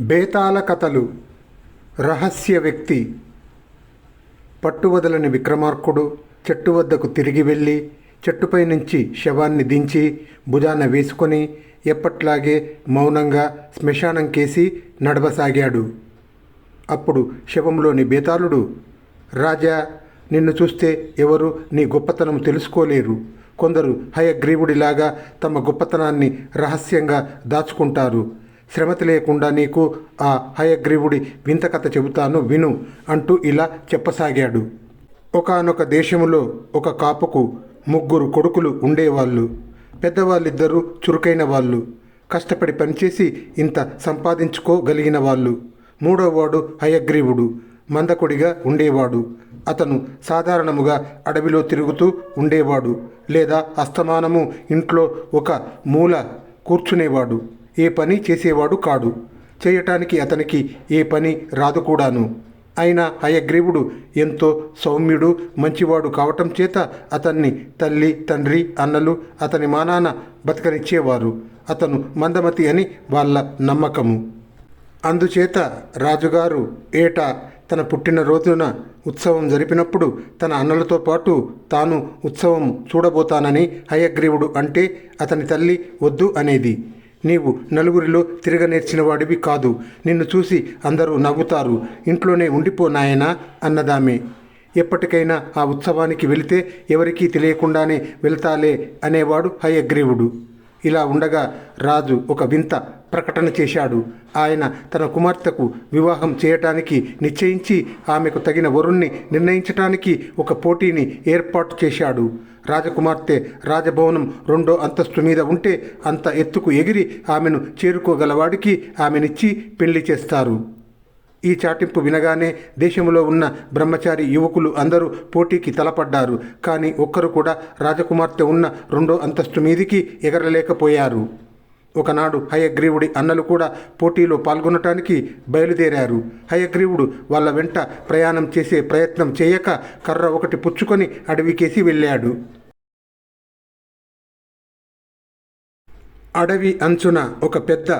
బేతాళ కథలు రహస్య వ్యక్తి. పట్టువదలని విక్రమార్కుడు చెట్టు వద్దకు తిరిగి వెళ్ళి చెట్టుపై నుంచి శవాన్ని దించి భుజాన వేసుకొని ఎప్పట్లాగే మౌనంగా శ్మశానం కేసి నడవసాగాడు. అప్పుడు శవంలోని బేతాళుడు రాజా నిన్ను చూస్తే ఎవరు నీ గొప్పతనం తెలుసుకోలేరు. కొందరు హయగ్రీవుడిలాగా తమ గొప్పతనాన్ని రహస్యంగా దాచుకుంటారు. శ్రమతి లేకుండా నీకు ఆ హయగ్రీవుడి వింత కథ చెబుతాను విను అంటూ ఇలా చెప్పసాగాడు. ఒకానొక దేశములో ఒక కాపుకు ముగ్గురు కొడుకులు ఉండేవాళ్ళు. పెద్దవాళ్ళిద్దరూ చురుకైన వాళ్ళు. కష్టపడి పనిచేసి ఇంత సంపాదించుకోగలిగిన వాళ్ళు. మూడోవాడు హయగ్రీవుడు మందకొడిగా ఉండేవాడు. అతను సాధారణముగా అడవిలో తిరుగుతూ ఉండేవాడు లేదా అస్తమానము ఇంట్లో ఒక మూల కూర్చునేవాడు. ఏ పని చేసేవాడు కాడు. చేయటానికి అతనికి ఏ పని రాదు కూడాను. అయిన హయగ్రీవుడు ఎంతో సౌమ్యుడు మంచివాడు కావటం చేత అతన్ని తల్లి తండ్రి అన్నలు అతని మానాన బతకనిచ్చేవారు. అతను మందమతి అని వాళ్ళ నమ్మకము. అందుచేత రాజుగారు ఏటా తన పుట్టినరోజున ఉత్సవం జరిపినప్పుడు తన అన్నలతో పాటు తాను ఉత్సవం చూడబోతానని హయగ్రీవుడు అంటే అతని తల్లి వద్దు అనేది. నీవు నలుగురిలో తిరగ వాడివి కాదు. నిన్ను చూసి అందరూ నవ్వుతారు. ఇంట్లోనే ఉండిపో నాయనా అన్నదామే. ఎప్పటికైనా ఆ ఉత్సవానికి వెళితే ఎవరికీ తెలియకుండానే వెళ్తాలే అనేవాడు హయగ్రీవుడు. ఇలా ఉండగా రాజు ఒక వింత ప్రకటన చేశాడు. ఆయన తన కుమార్తెకు వివాహం చేయటానికి నిశ్చయించి ఆమెకు తగిన వరుణ్ణి నిర్ణయించటానికి ఒక పోటీని ఏర్పాటు చేశాడు. రాజకుమార్తె రాజభవనం రెండో అంతస్తు మీద ఉంటే అంత ఎత్తుకు ఎగిరి ఆమెను చేరుకోగలవాడికి ఆమెనిచ్చి పెళ్ళి చేస్తారు. ఈ చాటింపు వినగానే దేశంలో ఉన్న బ్రహ్మచారి యువకులు అందరూ పోటీకి తలపడ్డారు. కానీ ఒక్కరు కూడా రాజకుమార్తె ఉన్న రెండో అంతస్తు మీదికి ఎగరలేకపోయారు. ఒకనాడు హయగ్రీవుడి అన్నలు కూడా పోటీలో పాల్గొనటానికి బయలుదేరారు. హయగ్రీవుడు వాళ్ళ వెంట ప్రయాణం చేసే ప్రయత్నం చేయక కర్ర ఒకటి పుచ్చుకొని అడవికేసి వెళ్ళాడు. అడవి అంచున ఒక పెద్ద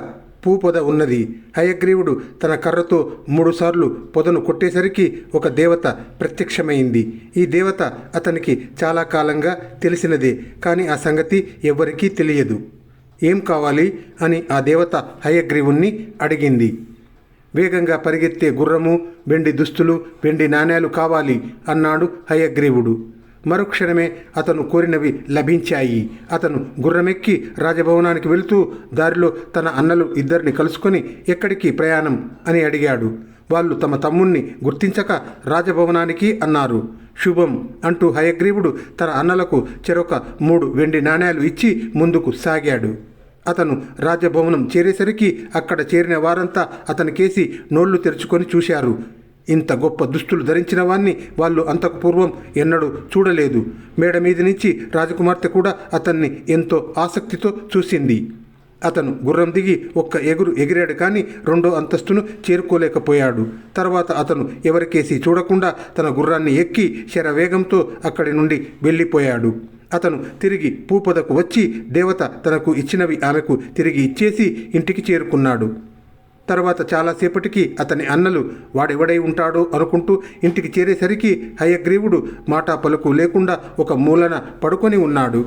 పూ పొద ఉన్నది. హయగ్రీవుడు తన కర్రతో మూడుసార్లు పొదను కొట్టేసరికి ఒక దేవత ప్రత్యక్షమైంది. ఈ దేవత అతనికి చాలా కాలంగా తెలిసినదే కానీ ఆ సంగతి ఎవ్వరికీ తెలియదు. ఏం కావాలి అని ఆ దేవత హయగ్రీవుణ్ణి అడిగింది. వేగంగా పరిగెత్తే గుర్రము వెండి దుస్తులు వెండి నాణేలు కావాలి అన్నాడు హయగ్రీవుడు. మరుక్షణమే అతను కోరినవి లభించాయి. అతను గుర్రమెక్కి రాజభవనానికి వెళుతూ దారిలో తన అన్నలు ఇద్దరిని కలుసుకొని ఎక్కడికి ప్రయాణం అని అడిగాడు. వాళ్ళు తమ తమ్ముణ్ణి గుర్తించక రాజభవనానికి అన్నారు. శుభం అంటూ హయగ్రీవుడు తన అన్నలకు చెరొక మూడు వెండి నాణేలు ఇచ్చి ముందుకు సాగాడు. అతను రాజభవనం చేరేసరికి అక్కడ చేరిన వారంతా అతనికేసి నోళ్ళు తెరుచుకొని చూశారు. ఇంత గొప్ప దుస్తులు ధరించిన వాణ్ణి వాళ్ళు అంతకు పూర్వం ఎన్నడూ చూడలేదు. మేడ మీద నుంచి రాజకుమార్తె కూడా అతన్ని ఎంతో ఆసక్తితో చూసింది. అతను గుర్రం దిగి ఒక్క ఎగురు ఎగిరాడు కానీ రెండో అంతస్తును చేరుకోలేకపోయాడు. తర్వాత అతను ఎవరికేసి చూడకుండా తన గుర్రాన్ని ఎక్కి శరవేగంతో అక్కడి నుండి వెళ్ళిపోయాడు. అతను తిరిగి పూపదకు వచ్చి దేవత తనకు ఇచ్చినవి ఆమెకు తిరిగి ఇచ్చేసి ఇంటికి చేరుకున్నాడు. తర్వాత చాలాసేపటికి అతని అన్నలు వాడెవడై ఉంటాడో అనుకుంటూ ఇంటికి చేరేసరికి హయగ్రీవుడు మాటా పలుకు లేకుండా ఒక మూలన పడుకొని ఉన్నాడు.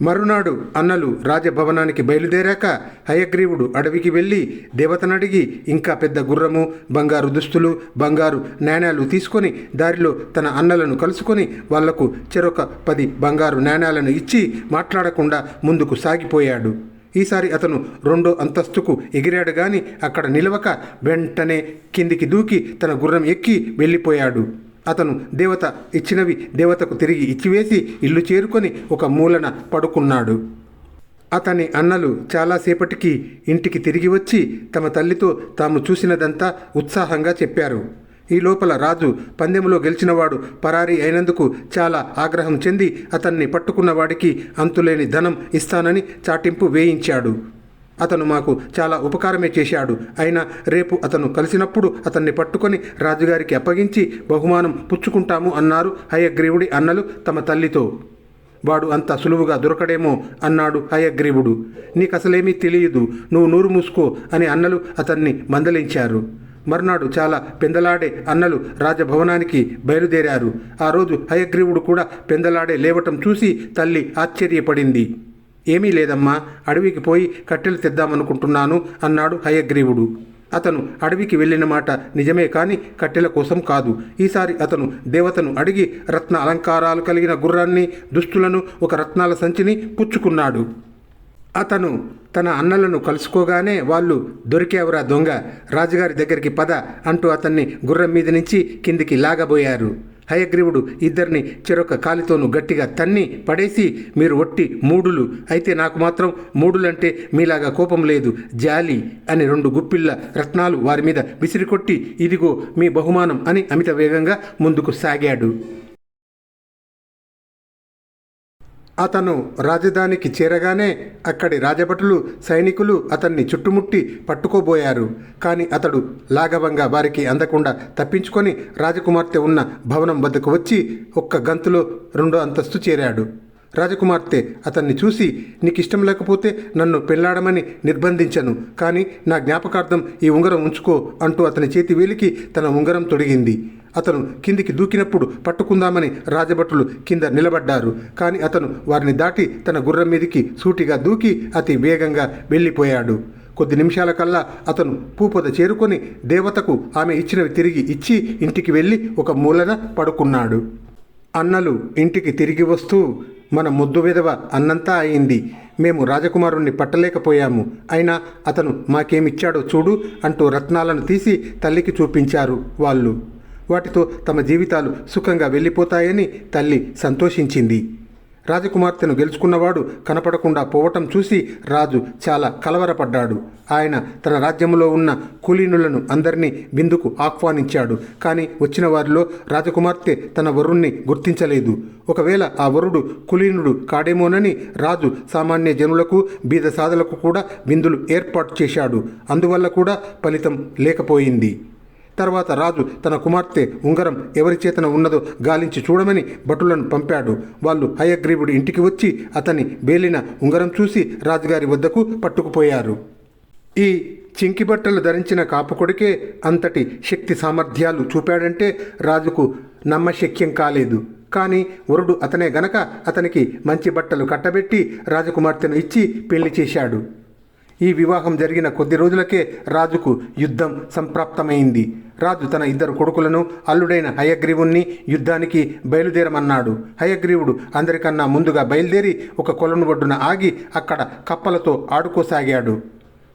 మరునాడు అన్నలు రాజభవనానికి బయలుదేరాక హయగ్రీవుడు అడవికి వెళ్ళి దేవతనడిగి ఇంకా పెద్ద గుర్రము బంగారు దుస్తులు బంగారు నాణ్యాలు తీసుకొని దారిలో తన అన్నలను కలుసుకొని వాళ్ళకు చెరొక పది బంగారు నాణ్యాలను ఇచ్చి మాట్లాడకుండా ముందుకు సాగిపోయాడు. ఈసారి అతను రెండో అంతస్తుకు ఎగిరాడు గాని అక్కడ నిలవక వెంటనే కిందికి దూకి తన గుర్రం ఎక్కి వెళ్ళిపోయాడు. అతను దేవత ఇచ్చినవి దేవతకు తిరిగి ఇచ్చివేసి ఇల్లు చేరుకొని ఒక మూలన పడుకున్నాడు. అతని అన్నలు చాలాసేపటికి ఇంటికి తిరిగి వచ్చి తమ తల్లితో తాము చూసినదంతా ఉత్సాహంగా చెప్పారు. ఈ లోపల రాజు పందెంలో గెలిచినవాడు పరారీ అయినందుకు చాలా ఆగ్రహం చెంది అతన్ని పట్టుకున్నవాడికి అంతులేని ధనం ఇస్తానని చాటింపు వేయించాడు. అతను మాకు చాలా ఉపకారమే చేశాడు. అయినా రేపు అతను కలిసినప్పుడు అతన్ని పట్టుకొని రాజుగారికి అప్పగించి బహుమానం పుచ్చుకుంటాము అన్నారు హయగ్రీవుడి అన్నలు తమ తల్లితో. వాడు అంత సులువుగా దొరకడేమో అన్నాడు హయగ్రీవుడు. నీకసలేమీ తెలియదు నువ్వు నూరు మూసుకో అని అన్నలు అతన్ని మందలించారు. మర్నాడు చాలా పెందలాడే అన్నలు రాజభవనానికి బయలుదేరారు. ఆ రోజు హయగ్రీవుడు కూడా పెందలాడే లేవటం చూసి తల్లి ఆశ్చర్యపడింది. ఏమీ లేదమ్మా అడవికి పోయి కట్టెలు తెద్దామనుకుంటున్నాను అన్నాడు హయగ్రీవుడు. అతను అడవికి వెళ్ళిన మాట నిజమే కానీ కట్టెల కోసం కాదు. ఈసారి అతను దేవతను అడిగి రత్న అలంకారాలు కలిగిన గుర్రాన్ని దుస్తులను ఒక రత్నాల సంచిని పుచ్చుకున్నాడు. అతను తన అన్నలను కలుసుకోగానే వాళ్ళు దొరికేవరా దొంగ రాజుగారి దగ్గరికి పద అంటూ అతన్ని గుర్రం మీద నుంచి కిందికి లాగబోయారు. హయగ్రీవుడు ఇద్దరిని చెరొక కాలితోనూ గట్టిగా తన్ని పడేసి మీరు ఒట్టి మూడులు. అయితే నాకు మాత్రం మూడులంటే మీలాగా కోపం లేదు. జాలి అని రెండు గుప్పిళ్ళ రత్నాలు వారి మీద విసిరికొట్టి ఇదిగో మీ బహుమానం అని అమిత వేగంగా ముందుకు సాగాడు. అతను రాజధానికి చేరగానే అక్కడి రాజభటులు సైనికులు అతన్ని చుట్టుముట్టి పట్టుకోబోయారు. కానీ అతడు లాఘవంగా వారికి అందకుండా తప్పించుకొని రాజకుమార్తె ఉన్న భవనం వద్దకు వచ్చి ఒక్క గంతులో రెండో అంతస్తు చేరాడు. రాజకుమార్తె అతన్ని చూసి నీకు ఇష్టం లేకపోతే నన్ను పెళ్ళాడమని నిర్బంధించను. కానీ నా జ్ఞాపకార్థం ఈ ఉంగరం ఉంచుకో అంటూ అతని చేతి వేలికి తన ఉంగరం తొడిగింది. అతను కిందికి దూకినప్పుడు పట్టుకుందామని రాజభటులు కింద నిలబడ్డారు. కానీ అతను వారిని దాటి తన గుర్రం మీదికి సూటిగా దూకి అతి వేగంగా వెళ్ళిపోయాడు. కొద్ది నిమిషాల కల్లా అతను పూపొద చేరుకొని దేవతకు ఆమె ఇచ్చినవి తిరిగి ఇచ్చి ఇంటికి వెళ్ళి ఒక మూలన పడుకున్నాడు. అన్నలు ఇంటికి తిరిగి వస్తూ మన ముద్దు విధవ అన్నంతా అయింది. మేము రాజకుమారుణ్ణి పట్టలేకపోయాము. అయినా అతను మాకేమిచ్చాడో చూడు అంటూ రత్నాలను తీసి తల్లికి చూపించారు వాళ్ళు. వాటితో తమ జీవితాలు సుఖంగా వెళ్ళిపోతాయని తల్లి సంతోషించింది. రాజకుమార్తెను గెలుచుకున్నవాడు కనపడకుండా పోవటం చూసి రాజు చాలా కలవరపడ్డాడు. ఆయన తన రాజ్యంలో ఉన్న కులీనులను అందరినీ బిందుకు ఆహ్వానించాడు. కానీ వచ్చిన వారిలో రాజకుమార్తె తన వరుణ్ణి గుర్తించలేదు. ఒకవేళ ఆ వరుడు కులీనుడు కాడేమోనని రాజు సామాన్య జనులకు బీద సాధలకు కూడా విందులు ఏర్పాటు చేశాడు. అందువల్ల కూడా ఫలితం లేకపోయింది. తర్వాత రాజు తన కుమార్తె ఉంగరం ఎవరి చేతన ఉన్నదో గాలించి చూడమని భటులను పంపాడు. వాళ్ళు హయగ్రీవుడి ఇంటికి వచ్చి అతని వేలిన ఉంగరం చూసి రాజుగారి వద్దకు పట్టుకుపోయారు. ఈ చింకి బట్టలు ధరించిన కాపుకొడికే అంతటి శక్తి సామర్థ్యాలు చూపాడంటే రాజుకు నమ్మశక్యం కాలేదు. కానీ వరుడు అతనే గనక అతనికి మంచి బట్టలు కట్టబెట్టి రాజకుమార్తెను ఇచ్చి పెళ్ళి చేశాడు. ఈ వివాహం జరిగిన కొద్ది రోజులకే రాజుకు యుద్ధం సంప్రాప్తమైంది. రాజు తన ఇద్దరు కొడుకులను అల్లుడైన హయగ్రీవుణ్ణి యుద్ధానికి బయలుదేరమన్నాడు. హయగ్రీవుడు అందరికన్నా ముందుగా బయలుదేరి ఒక కొలను ఒడ్డున ఆగి అక్కడ కప్పలతో ఆడుకోసాగాడు.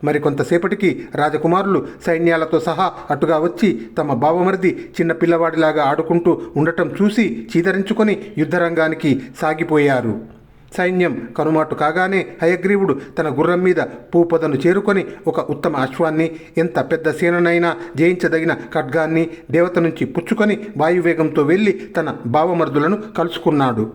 మరి కొంతసేపటికి రాజకుమారులు సైన్యాలతో సహా అటుగా వచ్చి తమ బావమరిది చిన్న పిల్లవాడిలాగా ఆడుకుంటూ ఉండటం చూసి చీదరించుకొని యుద్ధరంగానికి సాగిపోయారు. సైన్యం కనుమాటు కాగానే హయగ్రీవుడు తన గుర్రం మీద పూపదను చేరుకొని ఒక ఉత్తమ అశ్వాన్ని ఎంత పెద్ద సేననైనా జయించదగిన ఖడ్గాన్ని దేవత నుంచి పుచ్చుకొని వాయువేగంతో వెళ్ళి తన భావమర్దులను కలుసుకున్నాడు.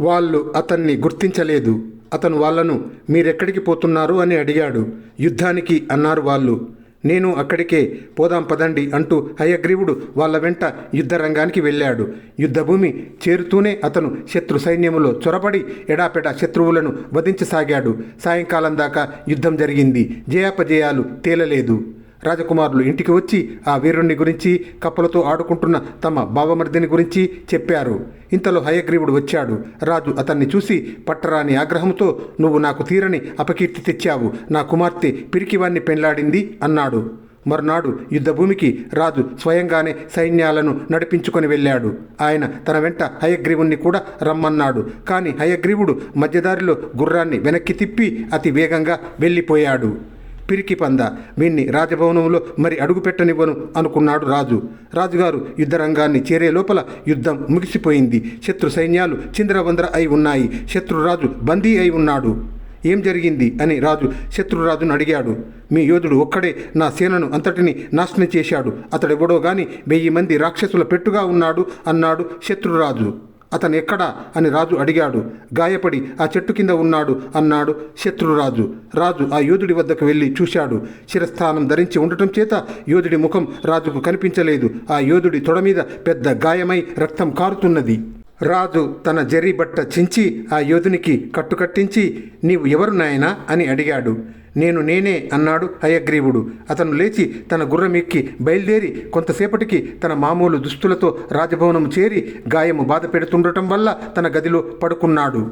వాళ్ళు అతన్ని గుర్తించలేదు. అతను వాళ్ళను మీరెక్కడికి పోతున్నారు? అని అడిగాడు. యుద్ధానికి అన్నారు వాళ్ళు. నేను అక్కడికే పోదాం పదండి అంటూ హయగ్రీవుడు వాళ్ళ వెంట యుద్ధరంగానికి వెళ్ళాడు. యుద్ధభూమి చేరుతూనే అతను శత్రు సైన్యములో చొరబడి ఎడాపెడా శత్రువులను వధించసాగాడు. సాయంకాలం దాకా యుద్ధం జరిగింది. జయాపజయాలు తేలలేదు. రాజకుమారులు ఇంటికి వచ్చి ఆ వీరుణ్ణి గురించి కప్పలతో ఆడుకుంటున్న తమ బావమర్దిని గురించి చెప్పారు. ఇంతలో హయగ్రీవుడు వచ్చాడు. రాజు అతన్ని చూసి పట్టరాని ఆగ్రహంతో నువ్వు నాకు తీరని అపకీర్తి తెచ్చావు. నా కుమార్తె పిరికివాన్ని పెండ్లాడింది అన్నాడు. మరునాడు యుద్ధభూమికి రాజు స్వయంగానే సైన్యాలను నడిపించుకొని వెళ్ళాడు. ఆయన తన వెంట హయగ్రీవుణ్ణి కూడా రమ్మన్నాడు. కానీ హయగ్రీవుడు మధ్యదారిలో గుర్రాన్ని వెనక్కి తిప్పి అతి వేగంగా వెళ్ళిపోయాడు. పిరికి పంద. వీణ్ణి రాజభవనంలో మరి అడుగుపెట్టనివ్వను అనుకున్నాడు రాజు. రాజుగారు యుద్ధరంగాన్ని చేరే లోపల యుద్ధం ముగిసిపోయింది. శత్రు సైన్యాలు చిందరవందర అయి ఉన్నాయి. శత్రురాజు బందీ అయి ఉన్నాడు. ఏం జరిగింది? అని రాజు శత్రురాజును అడిగాడు. మీ యోధుడు ఒక్కడే నా సేనను అంతటిని నాశనం చేశాడు. అతడెవడో గాని వెయ్యి మంది రాక్షసుల పెట్టుగా ఉన్నాడు అన్నాడు శత్రురాజు అతను ఎక్కడా అని రాజు అడిగాడు. గాయపడి ఆ చెట్టు కింద ఉన్నాడు అన్నాడు శత్రురాజు. రాజు ఆ యోధుడి వద్దకు వెళ్ళి చూశాడు. శిరస్థానం ధరించి ఉండటం చేత యోధుడి ముఖం రాజుకు కనిపించలేదు. ఆ యోధుడి తొడ మీద పెద్ద గాయమై రక్తం కారుతున్నది. రాజు తన జరీ బట్ట చించి ఆ యోధునికి కట్టుకట్టించి నీవు ఎవరు నాయనా? అని అడిగాడు. నేను నేనే అన్నాడు హయగ్రీవుడు. అతను లేచి తన గుర్రం ఎక్కి బయలుదేరి కొంతసేపటికి తన మామూలు దుస్తులతో రాజభవనం చేరి గాయము బాధ పెడుతుండటం వల్ల తన గదిలో పడుకున్నాడు.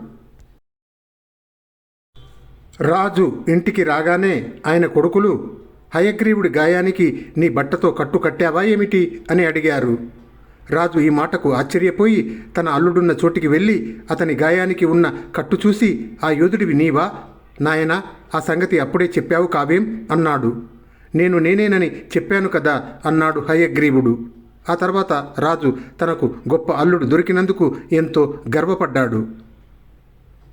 రాజు ఇంటికి రాగానే ఆయన కొడుకులు హయగ్రీవుడి గాయానికి నీ బట్టతో కట్టు కట్టావా ఏమిటి? అని అడిగారు. రాజు ఈ మాటకు ఆశ్చర్యపోయి తన అల్లుడున్న చోటికి వెళ్ళి అతని గాయానికి ఉన్న కట్టు చూసి ఆ యోధుడివి నీవా? నాయన ఆ సంగతి అప్పుడే చెప్పావు కావేం అన్నాడు. నేను నేనేనని చెప్పాను కదా అన్నాడు హయగ్రీవుడు. ఆ తర్వాత రాజు తనకు గొప్ప అల్లుడు దొరికినందుకు ఎంతో గర్వపడ్డాడు.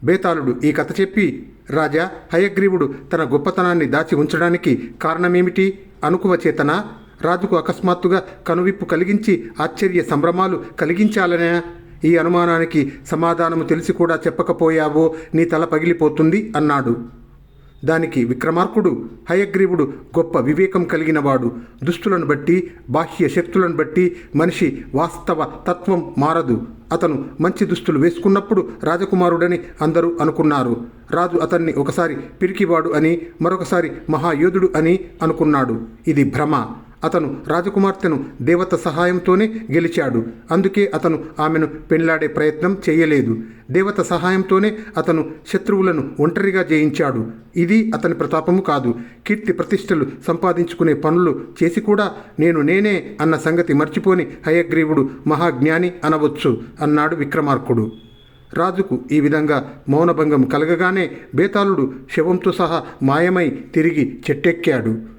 బేతాళుడు ఈ కథ చెప్పి రాజా హయగ్రీవుడు తన గొప్పతనాన్ని దాచి ఉంచడానికి కారణమేమిటి? అనుకువ చేతన? రాజుకు అకస్మాత్తుగా కనువిప్పు కలిగించి ఆశ్చర్య సంభ్రమాలు కలిగించాలనే? ఈ అనుమానానికి సమాధానము తెలిసి కూడా చెప్పకపోయావో నీ తల పగిలిపోతుంది అన్నాడు. దానికి విక్రమార్కుడు హయగ్రీవుడు గొప్ప వివేకం కలిగినవాడు. దుస్తులను బట్టి బాహ్య శక్తులను బట్టి మనిషి వాస్తవ తత్వం మారదు. అతను మంచి దుస్తులు వేసుకున్నప్పుడు రాజకుమారుడని అందరూ అనుకున్నారు. రాజు అతన్ని ఒకసారి పిరికివాడు అని మరొకసారి మహాయోధుడు అని అనుకున్నాడు. ఇది భ్రమ. అతను రాజకుమార్తెను దేవత సహాయంతోనే గెలిచాడు. అందుకే అతను ఆమెను పెళ్ళాడే ప్రయత్నం చేయలేదు. దేవత సహాయంతోనే అతను శత్రువులను ఒంటరిగా జయించాడు. ఇది అతని ప్రతాపము కాదు. కీర్తి ప్రతిష్టలు సంపాదించుకునే పనులు చేసి కూడా నేను నేనే అన్న సంగతి మర్చిపోని హయగ్రీవుడు మహాజ్ఞాని అనవచ్చు అన్నాడు విక్రమార్కుడు. రాజుకు ఈ విధంగా మౌనభంగం కలగగానే బేతాళుడు శవంతో సహా మాయమై తిరిగి చెట్టెక్కాడు.